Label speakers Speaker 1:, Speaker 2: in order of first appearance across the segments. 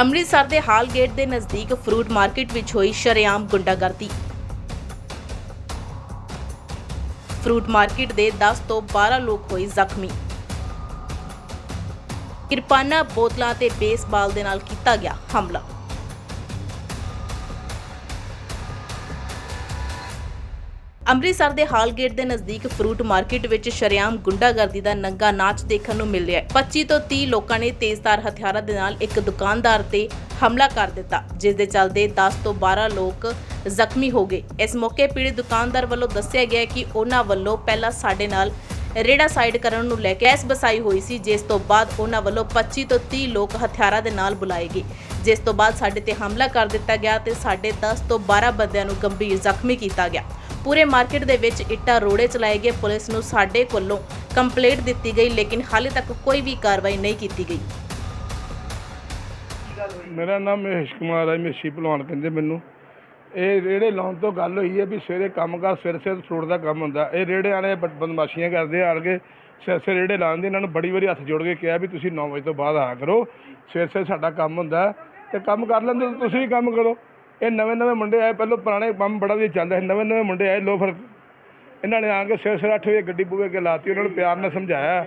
Speaker 1: ਅੰਮ੍ਰਿਤਸਰ ਦੇ ਹਾਲ ਗੇਟ ਦੇ ਨਜ਼ਦੀਕ ਫਰੂਟ ਮਾਰਕੀਟ ਵਿੱਚ ਹੋਈ ਸ਼ਰੇਆਮ ਗੁੰਡਾਗਰਦੀ। ਫਰੂਟ ਮਾਰਕੀਟ ਦੇ 10 ਤੋਂ 12 ਲੋਕ ਹੋਏ ਜ਼ਖਮੀ। ਕਿਰਪਾਨਾਂ, ਬੋਤਲਾਂ ਤੇ ਬੇਸਬਾਲ ਦੇ ਨਾਲ ਕੀਤਾ ਗਿਆ ਹਮਲਾ। ਅੰਮ੍ਰਿਤਸਰ ਦੇ ਹਾਲ ਗੇਟ ਦੇ ਨਜ਼ਦੀਕ ਫਰੂਟ ਮਾਰਕੀਟ ਵਿੱਚ ਸ਼ਰੇਆਮ ਗੁੰਡਾਗਰਦੀ ਦਾ ਨੰਗਾ ਨਾਚ ਦੇਖਣ ਨੂੰ ਮਿਲ ਰਿਹਾ ਹੈ। 25 ਤੋਂ 30 ਲੋਕਾਂ ਨੇ ਤੇਜ਼ਧਾਰ ਹਥਿਆਰਾਂ ਦੇ ਨਾਲ ਇੱਕ ਦੁਕਾਨਦਾਰ ਤੇ ਹਮਲਾ ਕਰ ਦਿੱਤਾ, ਜਿਸ ਦੇ ਚੱਲਦੇ 10 ਤੋਂ 12 ਲੋਕ ਜ਼ਖਮੀ ਹੋ ਗਏ। ਇਸ ਮੌਕੇ ਪੀੜਤ ਦੁਕਾਨਦਾਰ ਵੱਲੋਂ ਦੱਸਿਆ ਗਿਆ ਕਿ ਉਹਨਾਂ ਵੱਲੋਂ ਪਹਿਲਾਂ ਸਾਡੇ ਨਾਲ ਰੇੜਾ ਸਾਈਡ ਕਰਨ ਨੂੰ ਲੈ ਕੇ ਐਸ ਬਸਾਈ ਹੋਈ ਸੀ, ਜਿਸ ਤੋਂ ਬਾਅਦ ਉਹਨਾਂ ਵੱਲੋਂ 25 ਤੋਂ 30 ਲੋਕ ਹਥਿਆਰਾਂ ਦੇ ਨਾਲ ਬੁਲਾਏ ਗਏ। ਜਿਸ ਤੋਂ ਬਾਅਦ ਸਾਡੇ ਤੇ ਹਮਲਾ ਕਰ ਦਿੱਤਾ ਗਿਆ ਤੇ ਸਾਡੇ 10 ਤੋਂ 12 ਬੰਦਿਆਂ ਨੂੰ ਗੰਭੀਰ ਜ਼ਖਮੀ ਕੀਤਾ ਗਿਆ। ਪੂਰੇ ਮਾਰਕੀਟ ਦੇ ਵਿੱਚ ਇੱਟਾਂ ਰੋੜੇ ਚਲਾਏ ਗਏ। ਪੁਲਿਸ ਨੂੰ ਸਾਡੇ ਕੋਲੋਂ ਕੰਪਲੇਂਟ ਦਿੱਤੀ ਗਈ, ਲੇਕਿਨ ਹਾਲੇ ਤੱਕ ਕੋਈ ਵੀ ਕਾਰਵਾਈ ਨਹੀਂ ਕੀਤੀ ਗਈ।
Speaker 2: ਮੇਰਾ ਨਾਮ ਮਹੇਸ਼ ਕੁਮਾਰ ਹੈ, ਮੇਸ਼ੀ ਭਲਵਾਨ ਕਹਿੰਦੇ ਮੈਨੂੰ। ਇਹ ਰੇੜੇ ਲਾਉਣ ਤੋਂ ਗੱਲ ਹੋਈ ਹੈ ਵੀ ਸਵੇਰੇ ਕੰਮ ਕਰ ਸਵੇਰੇ ਸਿਰ ਫਰੂਟ ਦਾ ਕੰਮ ਹੁੰਦਾ। ਇਹ ਰੇੜੇ ਵਾਲੇ ਬਦਮਾਸ਼ੀਆਂ ਕਰਦੇ ਆਣ ਕੇ ਸਿਰ ਸਿਰ ਰੇੜੇ ਲਾਉਣ ਲਾਉਂਦੇ ਇਹਨਾਂ ਨੂੰ ਬੜੀ ਵਾਰੀ ਹੱਥ ਜੋੜ ਕੇ ਕਿਹਾ ਵੀ ਤੁਸੀਂ 9 ਵਜੇ ਤੋਂ ਬਾਅਦ ਆ ਕਰੋ। ਸਿਰ ਸਿਰ ਸਾਡਾ ਕੰਮ ਹੁੰਦਾ ਹੈ ਤੇ ਕੰਮ ਕਰ ਲੈਂਦੇ ਤਾਂ ਤੁਸੀਂ ਵੀ ਕੰਮ ਕਰੋ। ਇਹ ਨਵੇਂ ਨਵੇਂ ਮੁੰਡੇ ਆਏ, ਪਹਿਲਾਂ ਪੁਰਾਣੇ ਕੰਮ ਬੜਾ ਵਧੀਆ ਚੱਲਦਾ ਸੀ, ਨਵੇਂ ਨਵੇਂ ਮੁੰਡੇ ਆਏ, ਲੋ ਫਿਰ ਇਹਨਾਂ ਨੇ ਆ ਕੇ ਸਿਰ ਸਿਰ ਅੱਠ ਵਜੇ ਗੱਡੀ ਬੂਵੇ ਕੇ ਲਾਤੀ, ਉਹਨਾਂ ਨੂੰ ਪਿਆਰ ਨਾਲ ਸਮਝਾਇਆ,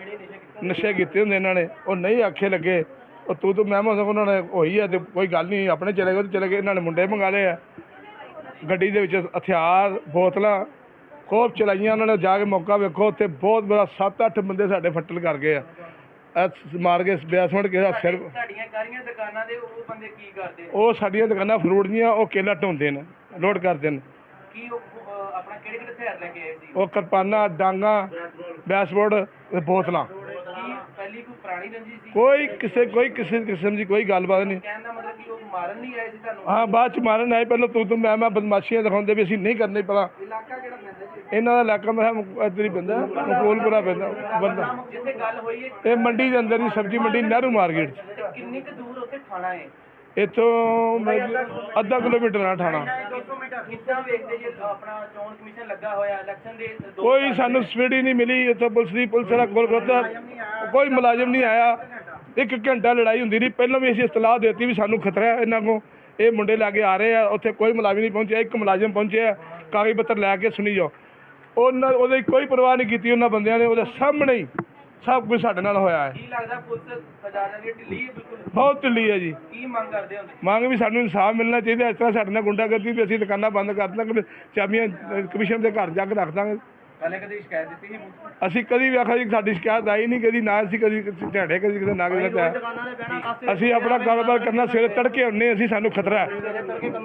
Speaker 2: ਨਸ਼ੇ ਕੀਤੇ ਹੁੰਦੇ ਇਹਨਾਂ ਨੇ, ਉਹ ਨਹੀਂ ਆਖੇ ਲੱਗੇ, ਉਹ ਤੂੰ ਤੂੰ ਮੈਂ ਮੈਂ ਉਹਨਾਂ ਨੇ ਹੋਈ ਆ ਤੇ ਕੋਈ ਗੱਲ ਨਹੀਂ, ਆਪਣੇ ਚਲੇ ਗਏ ਤੇ ਚਲੇ ਗਏ, ਇਹਨਾਂ ਨੇ ਮੁੰਡੇ ਮੰਗਾ ਲਏ ਆ। ਗੱਡੀ ਦੇ ਵਿੱਚ ਹਥਿਆਰ, ਬੋਤਲਾਂ ਖੂਬ ਚਲਾਈਆਂ, ਉਹਨਾਂ ਨੇ ਜਾ ਕੇ ਮੌਕਾ ਵੇਖੋ, ਉੱਥੇ ਬਹੁਤ ਬੜਾ 7-8 ਬੰਦੇ ਸਾਡੇ ਫੱਟਲ ਕਰ ਗਏ ਆ। ਇਹ ਮਾਰ ਕੇ ਬੈਸਮੈਂਟ ਕਿਸੇ ਦਾ ਸਿਰ
Speaker 3: ਤੁਹਾਡੀਆਂ ਕਾਰੀਆਂ ਦੁਕਾਨਾਂ ਦੇ ਉਹ ਬੰਦੇ ਕੀ ਕਰਦੇ?
Speaker 2: ਉਹ ਸਾਡੀਆਂ ਦੁਕਾਨਾਂ ਫਰੂਟ ਦੀਆਂ ਉਹ ਕੇਲਾ ਢੋਂਦੇ ਨੇ ਲੋਡ ਕਰਦੇ ਨੇ।
Speaker 3: ਕੀ ਉਹ ਅਹ, ਆਪਣਾ ਕਿਹੜੇ ਕਿਹੜੇ ਹਥਿਆਰ ਲੈ ਕੇ ਆਏ ਸੀ?
Speaker 2: ਉਹ ਕਿਰਪਾਨਾਂ ਡਾਂਗਾ ਬੈਸਬੋਰਡ ਤੇ ਬੋਤਲਾਂ।
Speaker 3: ਕੀ ਪਹਿਲੀ ਕੋਈ ਪੁਰਾਣੀ ਰੰਜੀ ਸੀ?
Speaker 2: ਕੋਈ ਕਿਸੇ ਕੋਈ ਕਿਸੇ ਕਿਸਮ ਦੀ ਕੋਈ ਗੱਲਬਾਤ ਨਹੀਂ।
Speaker 3: ਕਹਿਣ ਦਾ ਮਤਲਬ ਕਿ ਉਹ ਮਾਰਨ ਨਹੀਂ ਆਏ ਸੀ ਤੁਹਾਨੂੰ?
Speaker 2: ਹਾਂ ਬਾਅਦ ਚ ਮਾਰਨ ਆਏ ਪਹਿਲਾਂ ਤੂੰ ਤੂੰ ਮੈਂ ਮੈਂ ਬਦਮਾਸ਼ੀਆਂ ਦਿਖਾਉਂਦੇ ਵੀ ਅਸੀਂ ਨਹੀਂ ਕਰਨੀ ਪਤਾ
Speaker 3: ਇਲਾਕਾ ਕਿਹੜਾ
Speaker 2: ਇਹਨਾਂ ਦਾ ਇਲਾਕਾ ਮੇਰਾ ਇੱਧਰ ਹੀ ਪੈਂਦਾ ਮਕਬੂਲਪੁਰਾ ਪੈਂਦਾ ਬੰਦਾ।
Speaker 3: ਜਿੱਥੇ ਗੱਲ ਹੋਈ ਹੈ
Speaker 2: ਇਹ ਮੰਡੀ ਦੇ ਅੰਦਰ ਹੀ ਸਬਜ਼ੀ ਮੰਡੀ ਨਹਿਰੂ ਮਾਰਕੀਟ 'ਚ।
Speaker 3: ਤੇ ਕਿੰਨੀ ਕੁ ਦੂਰ ਉੱਥੇ ਥਾਣਾ ਹੈ?
Speaker 2: ਇੱਥੋਂ ਮਤਲਬ ਅੱਧਾ ਕਿਲੋਮੀਟਰ ਆ ਠਾਣਾ
Speaker 3: 200 ਮੀਟਰ ਕਿੱਦਾਂ ਵੇਖਦੇ ਜੀ ਆਪਣਾ ਚੋਣ ਕਮਿਸ਼ਨ ਲੱਗਾ ਹੋਇਆ ਇਲੈਕਸ਼ਨ ਦੇ ਦੋ
Speaker 2: ਕੋਈ ਸਾਨੂੰ ਸਪੀਡ ਹੀ ਨਹੀਂ ਮਿਲੀ ਇੱਥੋਂ ਪੁਲਿਸ ਦੀ ਪੁਲਿਸ ਵਾਲਾ ਕੋਲ ਖੜੋਤਾ ਕੋਈ ਮੁਲਾਜ਼ਮ ਨਹੀਂ ਆਇਆ। ਇੱਕ ਘੰਟਾ ਲੜਾਈ ਹੁੰਦੀ ਰਹੀ ਪਹਿਲਾਂ ਵੀ ਅਸੀਂ ਇਤਲਾਹ ਦਿੱਤੀ ਵੀ ਸਾਨੂੰ ਖਤਰਾ ਹੈ ਇਹਨਾਂ ਕੋ ਇਹ ਮੁੰਡੇ ਲੈ ਕੇ ਆ ਰਹੇ ਆ ਉੱਥੇ ਕੋਈ ਮੁਲਾਜ਼ਮ ਨਹੀਂ ਪਹੁੰਚਿਆ ਇੱਕ ਮੁਲਾਜ਼ਮ ਪਹੁੰਚਿਆ ਕਾਗਜ਼ ਪੱਤਰ ਲੈ ਕੇ ਸੁਣੀ ਜਾਓ। ਉਹਨਾਂ ਉਹਦੀ ਕੋਈ ਪਰਵਾਹ ਨਹੀਂ ਕੀਤੀ ਉਹਨਾਂ ਬੰਦਿਆਂ ਨੇ ਉਹਦੇ ਸਾਹਮਣੇ ਹੀ ਸਭ ਕੁਝ ਸਾਡੇ ਨਾਲ ਹੋਇਆ ਹੈ।
Speaker 3: ਕੀ ਲੱਗਦਾ ਪੁਲਿਸ ਖਜ਼ਾਨਾ ਦੀ ਢਿੱਲੀ ਹੈ ਬਿਲਕੁਲ?
Speaker 2: ਬਹੁਤ ਢਿੱਲੀ ਹੈ ਜੀ।
Speaker 3: ਕੀ ਮੰਗ ਕਰਦੇ ਹੋ?
Speaker 2: ਮੰਗ ਵੀ ਸਾਨੂੰ ਇਨਸਾਫ ਮਿਲਣਾ ਚਾਹੀਦਾ ਇਸ ਤਰ੍ਹਾਂ ਸਾਡੇ ਨਾਲ ਗੁੰਡਾਗਰਦੀ ਵੀ ਅਸੀਂ ਦੁਕਾਨਾਂ ਬੰਦ ਕਰ ਦਾਂਗੇ ਚਾਬੀਆਂ ਕਮਿਸ਼ਨ ਦੇ ਘਰ ਜਾ ਕੇ ਰੱਖ ਦਾਂਗੇ
Speaker 3: ਪਹਿਲੇ ਕਦੇ ਸ਼ਿਕਾਇਤ ਦਿੱਤੀ ਸੀ ਪੁਲਿਸ ਨੂੰ?
Speaker 2: ਅਸੀਂ ਕਦੀ ਵੀ ਆਖਿਆ ਜੀ ਸਾਡੀ ਸ਼ਿਕਾਇਤ ਆਈ ਨਹੀਂ ਕਦੀ ਨਾ ਅਸੀਂ ਕਦੀ ਕਿਸੇ ਝਾੜੇ ਕਦੀ ਕਿਸੇ ਨਾ ਕਿਸੇ ਦਾ ਅਸੀਂ ਆਪਣਾ ਕਾਰੋਬਾਰ ਕਰਨਾ ਸਵੇਰੇ ਤੜਕੇ ਆਉਂਦੇ ਅਸੀਂ ਸਾਨੂੰ ਖਤਰਾ ਹੈ।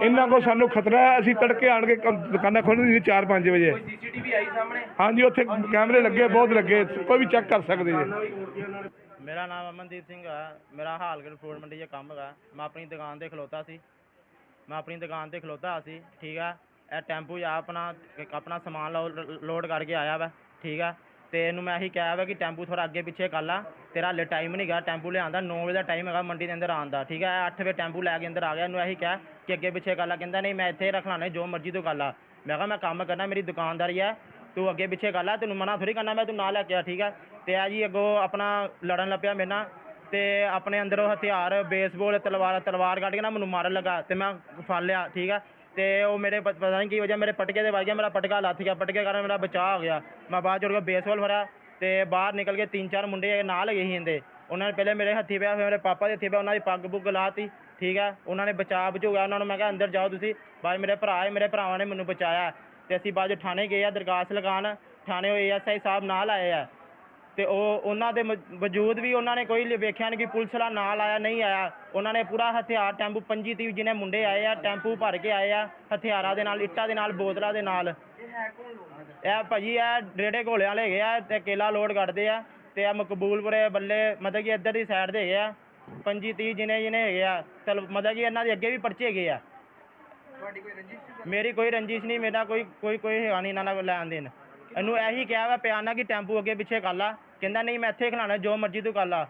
Speaker 2: ਇਹਨਾਂ ਕੋ ਸਾਨੂੰ ਖਤਰਾ ਹੈ ਅਸੀਂ ਤੜਕੇ ਆਣ ਕੇ ਕੰਮ- ਦੁਕਾਨਾਂ ਖੋਲ੍ਹਣੀ ਨਹੀਂ 4-5 ਵਜੇ।
Speaker 3: ਕੋਈ ਸੀਸੀਟੀਵੀ ਆਈ ਸਾਹਮਣੇ?
Speaker 2: ਹਾਂਜੀ ਉੱਥੇ ਕੈਮਰੇ ਲੱਗੇ ਬਹੁਤ ਲੱਗੇ ਕੋਈ ਵੀ ਚੈੱਕ ਕਰ ਸਕਦੇ ਜੀ।
Speaker 4: ਮੇਰਾ ਨਾਮ ਅਮਨਦੀਪ ਸਿੰਘ ਹੈ ਮੇਰਾ ਹਾਲਗੜ ਫਰੂਟ ਮੰਡੀ 'ਚ ਕੰਮ ਹੈਗਾ। ਮੈਂ ਆਪਣੀ ਦੁਕਾਨ ਤੇ ਖਲੋਤਾ ਸੀ। ਮੈਂ ਆਪਣੀ ਦੁਕਾਨ ਤੇ ਖਲੋਤਾ ਸੀ ਠੀਕ ਆ। ਇਹ ਟੈਂਪੂ ਆ ਆਪਣਾ ਆਪਣਾ ਸਮਾਨ ਲੋਡ ਕਰਕੇ ਆਇਆ ਵਾ, ਠੀਕ ਆ? ਤੇ ਇਹਨੂੰ ਮੈਂ ਇਹੀ ਕਿਹਾ ਵਾ ਕਿ ਟੈਂਪੂ ਥੋੜਾ ਅੱਗੇ ਪਿੱਛੇ ਕਰ ਲਾ। ਤੇਰਾ ਹਲੇ ਟਾਈਮ ਨਹੀਂ ਗਾ। ਟੈਂਪੂ ਲਿਆਂਦਾ 9 ਵਜੇ ਦਾ ਟਾਈਮ ਹੈਗਾ ਮੰਡੀ ਦੇ ਅੰਦਰ ਆਉਣ ਦਾ, ਠੀਕ ਹੈ ਇਹ 8 ਵਜੇ ਟੈਂਪੂ ਲੈ ਕੇ ਅੰਦਰ ਆ ਗਿਆ। ਇਹਨੂੰ ਇਹੀ ਕਿਹਾ ਕਿ ਅੱਗੇ ਪਿੱਛੇ ਕਰ ਲਾ। ਕਹਿੰਦਾ, ਨਹੀਂ, ਮੈਂ ਇੱਥੇ ਰੱਖ ਲਾਣੇ ਜੋ ਮਰਜ਼ੀ ਤੂੰ ਕਰ ਲਾ। ਮੈਂ ਕਿਹਾ, ਮੈਂ ਕੰਮ ਕਰਨਾ, ਮੇਰੀ ਦੁਕਾਨਦਾਰੀ ਹੈ ਤੂੰ ਅੱਗੇ ਪਿੱਛੇ ਕਰ ਲੈ। ਤੈਨੂੰ ਮਨਾ ਥੋੜੀ ਕਰਨਾ, ਮੈਂ ਤੂੰ ਨਾ ਲੈ ਕੇ ਆ, ਠੀਕ ਹੈ ਤੇ ਆ ਜੀ ਅੱਗੋਂ ਆਪਣਾ ਲੜਨ ਲੱਪਿਆ ਮੇਰੇ ਨਾਲ। ਤੇ ਆਪਣੇ ਅੰਦਰੋਂ ਹਥਿਆਰ ਬੇਸਬਾਲ ਤਲਵਾਰ ਤਲਵਾਰ ਕੱਢ ਕੇ ਨਾ ਮੈਨੂੰ ਮਾਰਨ ਲੱਗਾ ਤੇ ਮੈਂ ਫੜ ਲਿਆ, ਠੀਕ ਹੈ ਤੇ ਉਹ ਮੇਰੇ ਪ- ਪਤਾ ਨਹੀਂ ਕੀ ਵਜ੍ਹਾ ਮੇਰੇ ਪਟਕੇ ਦੇ ਵੱਜ ਗਿਆ, ਮੇਰਾ ਪਟਕਾ ਲੱਥ ਗਿਆ, ਪਟਕੇ ਕਾਰਨ ਮੇਰਾ ਬਚਾਅ ਹੋ ਗਿਆ। ਮੈਂ ਬਾਅਦ ਚੋਂ ਬੇਸਬਾਲ ਫੜਿਆ ਤੇ ਬਾਹਰ ਨਿਕਲ ਕੇ ਤਿੰਨ ਚਾਰ ਮੁੰਡੇ ਨਾਲ ਗਏ ਸੀ ਇਹਦੇ। ਉਹਨਾਂ ਨੇ ਪਹਿਲੇ ਮੇਰੇ ਹੱਥੀ ਪਿਆ, ਫਿਰ ਮੇਰੇ ਪਾਪਾ ਦੇ ਹੱਥੀ ਪਿਆ, ਉਹਨਾਂ ਦੀ ਪੱਗ ਪੁੱਗ ਲਾਤੀ, ਠੀਕ ਹੈ ਉਹਨਾਂ ਨੇ ਬਚਾਅ ਬਚੂਗਾ, ਉਹਨਾਂ ਨੂੰ ਮੈਂ ਕਿਹਾ ਅੰਦਰ ਜਾਓ ਤੁਸੀਂ। ਬਾਅਦ ਮੇਰੇ ਭਰਾ ਹੈ ਮੇਰੇ ਭਰਾਵਾਂ ਨੇ ਮੈਨੂੰ ਬਚਾਇਆ। ਤੇ ਅਸੀਂ ਬਾਅਦ 'ਚ ਥਾਣੇ ਗਏ ਆ ਦਰਖਾਸਤ ਲਗਾਉਣ ਥਾਣੇ ਉਹ ਏਐਸਆਈ ਸਾਹਿਬ ਨਾਲ ਆਏ ਆ। ਤੇ ਉਹ ਉਹਨਾਂ ਦੇ ਵਜੂਦ ਵੀ ਉਹਨਾਂ ਨੇ ਕੋਈ ਵੇਖਿਆ ਨਹੀਂ ਕਿ ਪੁਲਿਸ ਵਾਲਾ ਨਾਲ ਆਇਆ ਨਹੀਂ ਆਇਆ। ਉਹਨਾਂ ਨੇ ਪੂਰਾ ਹਥਿਆਰ ਟੈਂਪੂ 25 ਤੀਹ ਜਿਹਨੇ ਮੁੰਡੇ ਆਏ ਆ ਟੈਂਪੂ ਭਰ ਕੇ ਆਏ ਆ ਹਥਿਆਰਾਂ ਦੇ ਨਾਲ ਇੱਟਾਂ ਦੇ ਨਾਲ ਬੋਤਲਾਂ ਦੇ ਨਾਲ। ਇਹ ਭਾਜੀ ਇਹ ਰੇੜੇ ਘੋਲਿਆਂ ਵਾਲੇ ਹੈਗੇ ਆ ਤੇ ਕੇਲਾ ਲੋਡ ਕੱਢਦੇ ਆ ਤੇ ਆ ਮਕਬੂਲਪੁਰੇ ਬੱਲੇ ਮਤਲਬ ਕਿ ਇੱਧਰ ਦੀ ਸਾਈਡ ਦੇ ਹੈਗੇ ਆ 25 30 ਜਿਹਨੇ ਜਿਹਨੇ ਹੈਗੇ ਆ ਚਲ ਮਤਲਬ ਕਿ ਇਹਨਾਂ ਦੇ ਅੱਗੇ ਵੀ ਪਰਚੇ ਹੈਗੇ ਆ। ਮੇਰੀ ਕੋਈ ਰੰਜਿਸ਼ ਨਹੀਂ ਮੇਰਾ ਕੋਈ ਕੋਈ ਕੋਈ ਹੈਗਾ ਨਹੀਂ ਇਹਨਾਂ ਨਾਲ ਲੈਣ ਦੇਣ। ਇਹਨੂੰ ਇਹੀ ਕਿਹਾ ਵਾ ਪਿਆਨਾ ਕਿ ਟੈਂਪੂ ਅੱਗੇ ਪਿੱਛੇ ਕਰ ਲਾ। ਕਹਿੰਦਾ, ਨਹੀਂ, ਮੈਂ ਇੱਥੇ ਖਲਾਣਾ ਜੋ ਮਰਜ਼ੀ ਤੂੰ ਕਰ ਲਾ।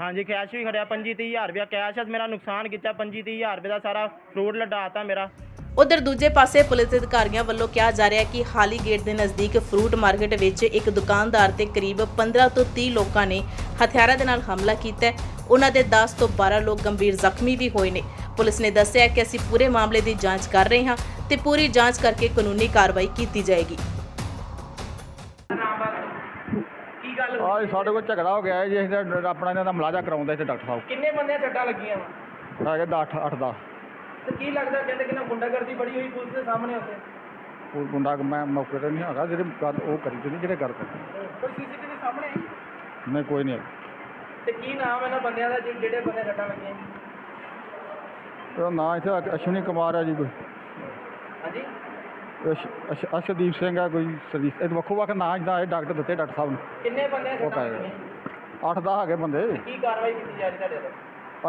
Speaker 4: ਹਾਂਜੀ ਕੈਸ਼ ਵੀ ਖੜਿਆ 25 30 ਰੁਪਇਆ ਕੈਸ਼ ਮੇਰਾ ਨੁਕਸਾਨ ਕੀਤਾ 25 30 ਰੁਪਏ ਦਾ ਸਾਰਾ ਫਰੂਟ ਲਡਾਤਾ ਮੇਰਾ।
Speaker 1: ਉਧਰ ਦੂਜੇ ਪਾਸੇ ਪੁਲਿਸ ਅਧਿਕਾਰੀਆਂ ਵੱਲੋਂ ਕਿਹਾ ਜਾ ਰਿਹਾ ਹੈ ਕਿ ਹਾਲੀ ਗੇਟ ਦੇ ਨਜ਼ਦੀਕ ਫਰੂਟ ਮਾਰਕੀਟ ਵਿੱਚ ਇੱਕ ਦੁਕਾਨਦਾਰ ਤੇ ਕਰੀਬ 15 ਤੋਂ 30 ਲੋਕਾਂ ਨੇ ਹਥਿਆਰਾਂ ਦੇ ਨਾਲ ਹਮਲਾ ਕੀਤਾ ਹੈ। ਉਹਨਾਂ ਦੇ 10 ਤੋਂ 12 ਲੋਕ ਗੰਭੀਰ ਜ਼ਖਮੀ ਵੀ ਹੋਏ ਨੇ। ਪੁਲਿਸ ਨੇ ਦੱਸਿਆ ਕਿ ਅਸੀਂ ਪੂਰੇ ਮਾਮਲੇ ਦੀ ਜਾਂਚ ਕਰ ਰਹੇ ਹਾਂ ਤੇ ਪੂਰੀ ਜਾਂਚ ਕਰਕੇ ਕਾਨੂੰਨੀ ਕਾਰਵਾਈ ਕੀਤੀ ਜਾਏਗੀ।
Speaker 3: ਕੀ ਗੱਲ ਹੋਈ?
Speaker 5: ਆ ਸਾਡੇ ਕੋਲ ਝਗੜਾ ਹੋ ਗਿਆ ਹੈ ਜੀ ਅਸੀਂ ਤਾਂ ਆਪਣਾ ਇਹਨਾਂ ਦਾ ਮੁਲਾਜ਼ਾ ਕਰਾਉਂਦਾ ਇੱਥੇ ਡਾਕਟਰ ਸਾਹਿਬ।
Speaker 3: ਕਿੰਨੇ ਬੰਦਿਆਂ ਸੱਟਾਂ ਲੱਗੀਆਂ ਵਾ?
Speaker 5: ਹੈਗੇ 10 8 ਦਾ
Speaker 3: ਤੇ ਕੀ ਲੱਗਦਾ ਕਹਿੰਦੇ ਕਿ ਨਾ ਗੁੰਡਾਗਰਦੀ ਬੜੀ ਹੋਈ ਪੁਲਿਸ ਦੇ ਸਾਹਮਣੇ ਉੱਥੇ?
Speaker 5: ਉਹ ਗੁੰਡਾ ਮੈਂ ਮੌਕੇ ਤੇ ਨਹੀਂ ਹੈਗਾ ਜਿਹੜੇ ਗੱਲ ਉਹ ਕਰੀ ਤੇ ਨਹੀਂ ਜਿਹੜੇ ਗੱਲ ਕਰਦੇ
Speaker 3: ਕੋਈ ਸੀਸੀਟੀਵੀ ਸਾਹਮਣੇ ਆਈ?
Speaker 5: ਨਹੀਂ ਕੋਈ ਨਹੀਂ
Speaker 3: ਤੇ ਕੀ ਨਾਮ ਇਹਨਾਂ ਬੰਦਿਆਂ ਦਾ ਜਿ- ਜਿਹੜੇ ਬੰਦੇ ਸੱਟਾਂ ਲੱਗੀਆਂ
Speaker 5: ਉਹਦਾ ਨਾਂ ਇੱਥੇ ਅਸ਼ਵਨੀ ਕੁਮਾਰ ਹੈ ਜੀ ਕੋਈ।
Speaker 3: ਹਾਂਜੀ?
Speaker 5: ਅਸ਼- ਅਸ਼- ਅਸ਼ਦੀਪ ਸਿੰਘ ਹੈ ਕੋਈ ਸਰਵਿਸ ਇਹ ਵੱਖੋ ਵੱਖ ਨਾਂ ਜਿੱਦਾਂ ਇਹ ਡਾਕਟਰ ਦਿੱਤੇ ਡਾਕਟਰ ਸਾਹਿਬ ਨੇ।
Speaker 3: ਕਿੰਨੇ ਬੰਦਿਆਂ
Speaker 5: ਉਹ
Speaker 3: ਸੱਟਾਂ
Speaker 5: ਕਹਿ ਰਹੇ
Speaker 3: ਲੱਗੀਆਂ
Speaker 5: 8 10 ਹੈਗੇ ਬੰਦੇ।
Speaker 3: ਕੀ ਕਾਰਵਾਈ ਕੀਤੀ ਜਾ ਰਹੀ ਤੁਹਾਡੇ ਵੱਲੋਂ?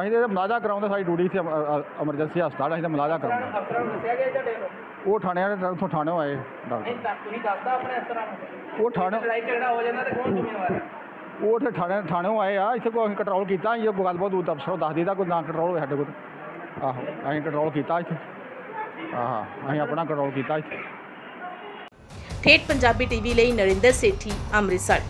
Speaker 5: ਅਸੀਂ ਤਾਂ ਮੁਲਾਜ਼ਾ ਕਰਾਉਂਦੇ ਸਾਡੀ ਡਿਊਟੀ ਸੀ ਐਮਰਜੈਂਸੀ ਹਸਪਤਾਲ ਅਸੀਂ ਤਾਂ ਮੁਲਾਜ਼ਾ
Speaker 3: ਅਫਸਰਾਂ
Speaker 5: ਕਰਾਉਂਦੇ।
Speaker 3: ਨੂੰ ਅਫਸਰਾਂ ਨੂੰ ਦੱਸਿਆ ਗਿਆ ਤੁਹਾਡੇ ਵੱਲੋਂ?
Speaker 5: ਉਹ ਦੇ ਉੱਥੋਂ ਥਾਣਿਓਂ ਆਏ ਡਾਕਟਰ।
Speaker 3: ਨਹੀਂ ਤਾਂ ਤੁਸੀਂ ਦੱਸਦਾ ਆਪਣੇ ਅਫਸਰਾਂ ਨੂੰ?
Speaker 5: ਉਹ ਥਾਣੇ
Speaker 3: ਲੜਾਈ ਝਗੜਾ ਹੋ ਜਾਂਦਾ ਤੇ ਕੌਣ ਜ਼ਿੰਮੇਵਾਰ ਹੈ?
Speaker 5: ਉਹ ਉੱਥੇ ਥਾਣੇ ਥਾਣਿਓਂ ਆਏ ਆ ਇੱਥੇ ਕੋਈ ਅਸੀਂ ਕੰਟਰੋਲ ਕੀਤਾ ਜੇ ਕੋਈ ਗੱਲਬਾਤ ਉਹ ਅਫਸਰੋਂ ਦੱਸ ਦਿੱਤਾ ਕੋਈ ਨਾ ਕੰਟਰੋਲ ਹੋਵੇ ਸਾਡੇ ਕੋਲ। ਆਹੋ ਅਸੀਂ ਕੰਟਰੋਲ ਕੀਤਾ ਇੱਥੇ। ਆਹਾਂ ਅਸੀਂ ਆਪਣਾ ਕੰਟਰੋਲ ਕੀਤਾ
Speaker 1: ਠੇਠ ਪੰਜਾਬੀ ਟੀਵੀ ਲਈ ਨਰਿੰਦਰ ਸੇਠੀ ਅੰਮ੍ਰਿਤਸਰ।